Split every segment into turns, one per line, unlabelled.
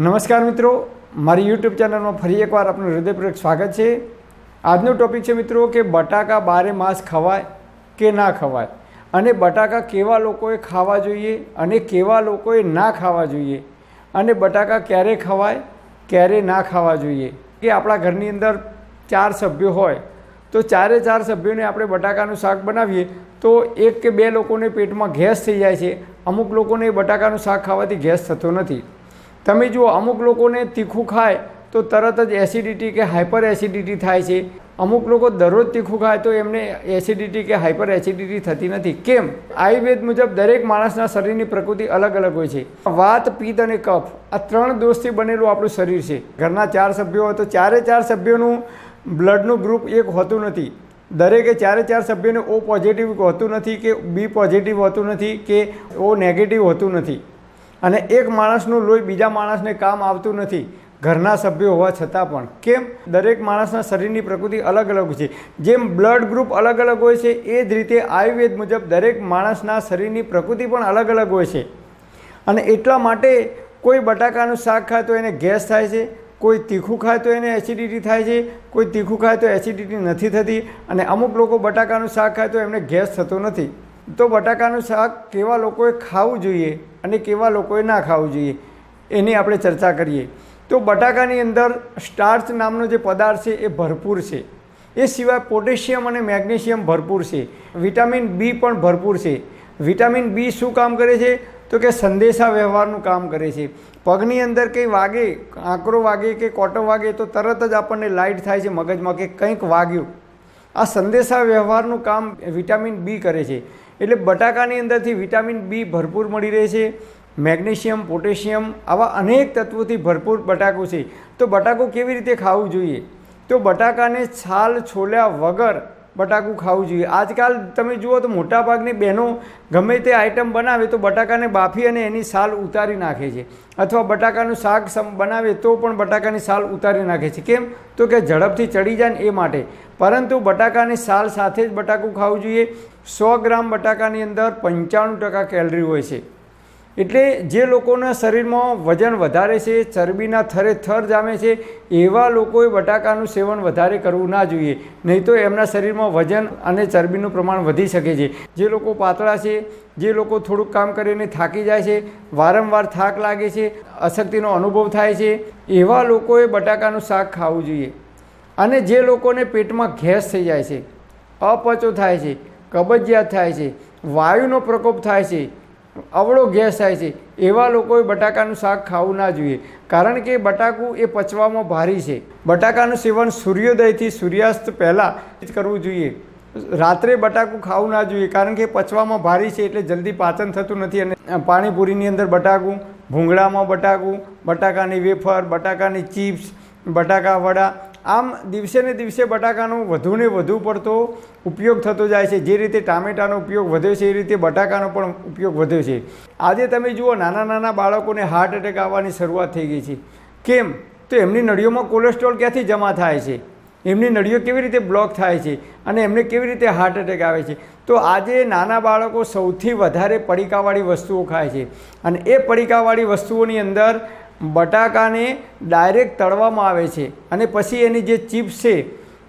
નમસ્કાર મિત્રો, મારી યુટ્યુબ ચેનલમાં ફરી એકવાર આપનું હૃદયપૂર્વક સ્વાગત છે. આજનો ટોપિક છે મિત્રો કે બટાકા બારે માસ ખવાય કે ના ખવાય? અને બટાકા કેવા લોકોએ ખાવા જોઈએ અને કેવા લોકોએ ના ખાવા જોઈએ? અને બટાકા ક્યારે ખવાય, ક્યારે ના ખાવા જોઈએ? કે આપણા ઘરની અંદર ચાર સભ્યો હોય, તો ચારે ચાર સભ્યોને આપણે બટાકાનું શાક બનાવીએ, તો એક કે બે લોકોને પેટમાં ગેસ થઈ જાય છે. અમુક લોકોને બટાકાનું શાક ખાવાથી ગેસ થતો નથી. તમે જુઓ, અમુક લોકોને તીખું ખાય તો તરત જ એસિડિટી કે હાઇપર એસિડિટી થાય છે. અમુક લોકો દરરોજ તીખું ખાય તો એમને એસિડિટી કે હાઇપર એસિડિટી થતી નથી. કેમ? આયુર્વેદ મુજબ દરેક માણસના શરીરની પ્રકૃતિ અલગ અલગ હોય છે. વાત, પિત્ત અને કફ, આ ત્રણ દોષથી બનેલું આપણું શરીર છે. ઘરના ચાર સભ્યો હોય તો ચારે ચાર સભ્યોનું બ્લડનું ગ્રુપ એક હોતું નથી. દરેકે ચારે ચાર સભ્યોને ઓ પોઝિટિવ હોતું નથી કે બી પોઝિટિવ હોતું નથી કે ઓ નેગેટિવ હોતું નથી. અને એક માણસનું લોહી બીજા માણસને કામ આવતું નથી. ઘરના સભ્યો હોવા છતાં પણ. કેમ? દરેક માણસના શરીરની પ્રકૃતિ અલગ અલગ છે. જેમ બ્લડ ગ્રુપ અલગ અલગ હોય છે, એ જ રીતે આયુર્વેદ મુજબ દરેક માણસના શરીરની પ્રકૃતિ પણ અલગ અલગ હોય છે. અને એટલા માટે કોઈ બટાકાનું શાક ખાય તો એને ગેસ થાય છે, કોઈ તીખું ખાય તો એને એસિડિટી થાય છે, કોઈ તીખું ખાય તો એસિડિટી નથી થતી અને અમુક લોકો બટાકાનું શાક ખાય તો એમને ગેસ થતો નથી. તો બટાકાનું શાક કેવા લોકોએ ખાવું જોઈએ અને કેવા લોકોએ ના ખાવું જોઈએ, એની આપણે ચર્ચા કરીએ. તો બટાકાની અંદર સ્ટાર્ચ નામનો જે પદાર્થ છે એ ભરપૂર છે. એ સિવાય પોટેશિયમ અને મેગ્નેશિયમ ભરપૂર છે. વિટામિન બી પણ ભરપૂર છે. વિટામિન બી શું કામ કરે છે? તો કે સંદેશા વ્યવહારનું કામ કરે છે. પગની અંદર કંઈ વાગે આંકરો વાગે કે કોટો વાગે તો તરત જ આપણને લાઇટ થાય છે મગજમાં કે કંઈક વાગ્યું. આ સંદેશા વ્યવહારનું કામ વિટામિન બી કરે છે. એટલે બટાકાની અંદરથી વિટામિન બી ભરપૂર મળી રહે છે, મેગ્નેશિયમ, પોટેશિયમ આવા અનેક તત્વોથી ભરપૂર બટાકો છે. તો બટાકો કેવી રીતે ખાવું જોઈએ? તો બટાકાને છાલ છોલ્યા વગર બટાકું ખાવું જોઈએ. આજકાલ તમે જુઓ તો મોટાભાગની બહેનો ગમે તે આઈટમ બનાવે તો બટાકાને બાફી અને એની સાલ ઉતારી નાખે છે. અથવા બટાકાનું શાક બનાવે તો પણ બટાકાની સાલ ઉતારી નાખે છે. કેમ? તો કે ઝડપથી ચડી જાય ને એ માટે. પરંતુ બટાકાની સાલ સાથે જ બટાકું ખાવું જોઈએ. સો ગ્રામ બટાકાની અંદર પંચાણું ટકા કેલરી હોય છે. એટલે જે લોકોના શરીરમાં વજન વધારે છે, ચરબીના થરે થર જામે છે, એવા લોકોએ બટાકાનું સેવન વધારે કરવું ના જોઈએ. નહીં તો એમના શરીરમાં વજન અને ચરબીનું પ્રમાણ વધી શકે છે. જે લોકો પાતળા છે, જે લોકો થોડુંક કામ કરીને થાકી જાય છે, વારંવાર થાક લાગે છે, અશક્તિનો અનુભવ થાય છે, એવા લોકોએ બટાકાનું શાક ખાવું જોઈએ. અને જે લોકોને પેટમાં ગેસ થઈ જાય છે, અપચો થાય છે, કબજિયાત થાય છે, વાયુનો પ્રકોપ થાય છે અવળો ગેસ થાય છે. એવા લોકોએ બટાકાનું શાક ખાવું ના જોઈએ. કારણ કે બટાકું એ પચવામાં ભારી છે. બટાકાનું સેવન સૂર્યોદયથી સૂર્યાસ્ત પહેલાં જ કરવું જોઈએ. રાત્રે બટાકું ખાવું ના જોઈએ કારણ કે પચવામાં ભારી છે એટલે જલ્દી પાચન થતું નથી અને પાણીપુરીની અંદર બટાકું, ભૂંગળામાં બટાકું, બટાકાની વેફર, બટાકાની ચિપ્સ, બટાકા વડા આમ દિવસે ને દિવસે બટાકાનો વધુને વધુ પડતો ઉપયોગ થતો જાય છે. જે રીતે ટામેટાનો ઉપયોગ વધ્યો છે, એ રીતે બટાકાનો પણ ઉપયોગ વધ્યો છે. આજે તમે જુઓ, નાના નાના બાળકોને હાર્ટ એટેક આવવાની શરૂઆત થઈ ગઈ છે. કેમ? તો એમની નળીઓમાં કોલેસ્ટ્રોલ ક્યાંથી જમા થાય છે? એમની નળીઓ કેવી રીતે બ્લોક થાય છે? અને એમને કેવી રીતે હાર્ટ એટેક આવે છે? તો આજે નાના બાળકો સૌથી વધારે પડીકાવાળી વસ્તુઓ ખાય છે. અને એ પડીકાવાળી વસ્તુઓની અંદર બટાકાને ડાયરેક્ટ તળવામાં આવે છે અને પછી એની જે ચિપ્સ છે,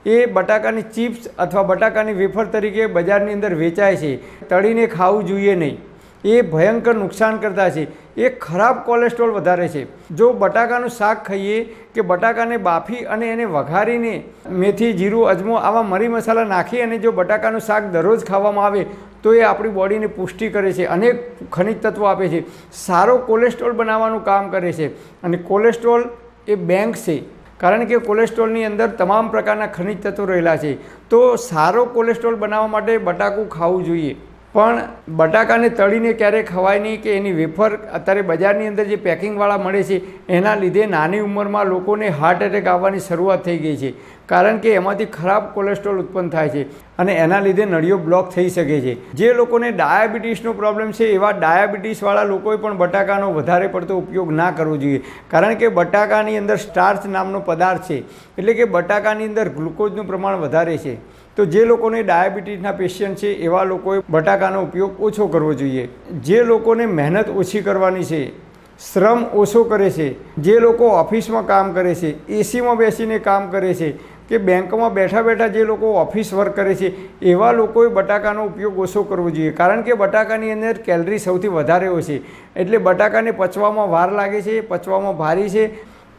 એ બટાકાની ચિપ્સ અથવા બટાકાની વેફર તરીકે બજારની અંદર વેચાય છે. તળીને ખાવું જોઈએ નહીં. એ ભયંકર નુકસાન કરતા છે. એ ખરાબ કોલેસ્ટ્રોલ વધારે છે. જો બટાકાનું શાક ખાઈએ કે બટાકાને બાફી અને એને વઘારીને મેથી, જીરું, અજમો આવા મરી મસાલા નાખી અને જો બટાકાનું શાક દરરોજ ખાવામાં આવે તો એ આપણી બોડીને પુષ્ટિ કરે છે, અનેક ખનિજ તત્વો આપે છે. સારો કોલેસ્ટ્રોલ બનાવવાનું કામ કરે છે અને કોલેસ્ટ્રોલ એ બેંક છે. કારણ કે કોલેસ્ટ્રોલની અંદર તમામ પ્રકારના ખનિજ તત્વો રહેલા છે. તો સારો કોલેસ્ટ્રોલ બનાવવા માટે બટાકું ખાવું જોઈએ. પણ બટાકાને તળીને ક્યારેય ખવાય નહીં કે એની વેફર અત્યારે બજારની અંદર જે પેકિંગવાળા મળે છે, એના લીધે નાની ઉંમરમાં લોકોને હાર્ટ એટેક આવવાની શરૂઆત થઈ ગઈ છે. કારણ કે એમાંથી ખરાબ કોલેસ્ટ્રોલ ઉત્પન્ન થાય છે અને એના લીધે નળીઓ બ્લોક થઈ શકે છે. જે લોકોને ડાયાબિટીસનો પ્રોબ્લેમ છે, એવા ડાયાબિટીસવાળા લોકોએ પણ બટાકાનો વધારે પડતો ઉપયોગ ના કરવો જોઈએ. કારણ કે બટાકાની અંદર સ્ટાર્ચ નામનો પદાર્થ છે. એટલે કે બટાકાની અંદર ગ્લુકોઝનું પ્રમાણ વધારે છે. તો જે લોકોને ડાયાબિટીસના પેશન્ટ છે, એવા લોકોએ બટાકાનો ઉપયોગ ઓછો કરવો જોઈએ. જે લોકોને મહેનત ઓછી કરવાની છે, શ્રમ ઓછો કરે છે, જે લોકો ઓફિસમાં કામ કરે છે, એસીમાં બેસીને કામ કરે છે, કે બેંકમાં બેઠા બેઠા જે લોકો ઓફિસ વર્ક કરે છે, એવા લોકોએ બટાકાનો ઉપયોગ ઓછો કરવો જોઈએ. કારણ કે બટાકાની અંદર કેલરી સૌથી વધારે હોય છે. એટલે બટાકાને પચવામાં વાર લાગે છે, પચવામાં ભારી છે.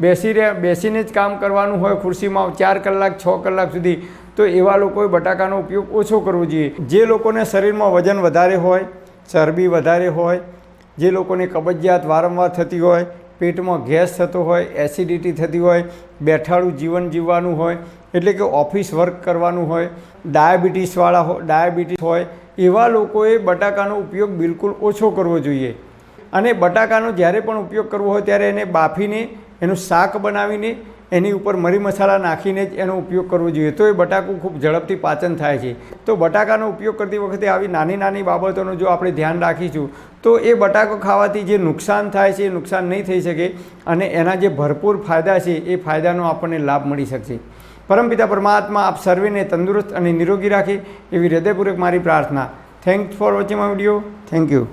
બેસી રહ્યા, બેસીને જ કામ કરવાનું હોય ખુરશીમાં ચાર કલાક, છ કલાક સુધી તો એવા લોકોએ બટાકાનો ઉપયોગ ઓછો કરવો જોઈએ. જે લોકોને શરીરમાં વજન વધારે હોય, ચરબી વધારે હોય, જે લોકોને કબજિયાત વારંવાર થતી હોય, પેટમાં ગેસ થતો હોય, એસિડિટી થતી હોય, બેઠાડું જીવન જીવવાનું હોય, એટલે કે ઓફિસ વર્ક કરવાનું હોય ડાયાબિટીસવાળા હોય ડાયાબિટીસ હોય, એવા લોકોએ બટાકાનો ઉપયોગ બિલકુલ ઓછો કરવો જોઈએ. અને બટાકાનો જ્યારે પણ ઉપયોગ કરવો હોય ત્યારે એને બાફીને, એનું શાક બનાવીને એની ઉપર મરી મસાલા નાખીને જ એનો ઉપયોગ કરવો જોઈએ. તો એ બટાકું ખૂબ ઝડપથી પાચન થાય છે. તો બટાકાનો ઉપયોગ કરતી વખતે આવી નાની નાની બાબતોનું જો આપણે ધ્યાન રાખીશું, તો એ બટાકો ખાવાથી જે નુકસાન થાય છે એ નુકસાન નહીં થઈ શકે અને એના જે ભરપૂર ફાયદા છે એ ફાયદાનો આપણને લાભ મળી શકશે. પરમપિતા પરમાત્મા આપ સર્વેને તંદુરસ્ત અને નિરોગી રાખે એવી હૃદયપૂર્વક મારી પ્રાર્થના. Thanks for watching my video thank you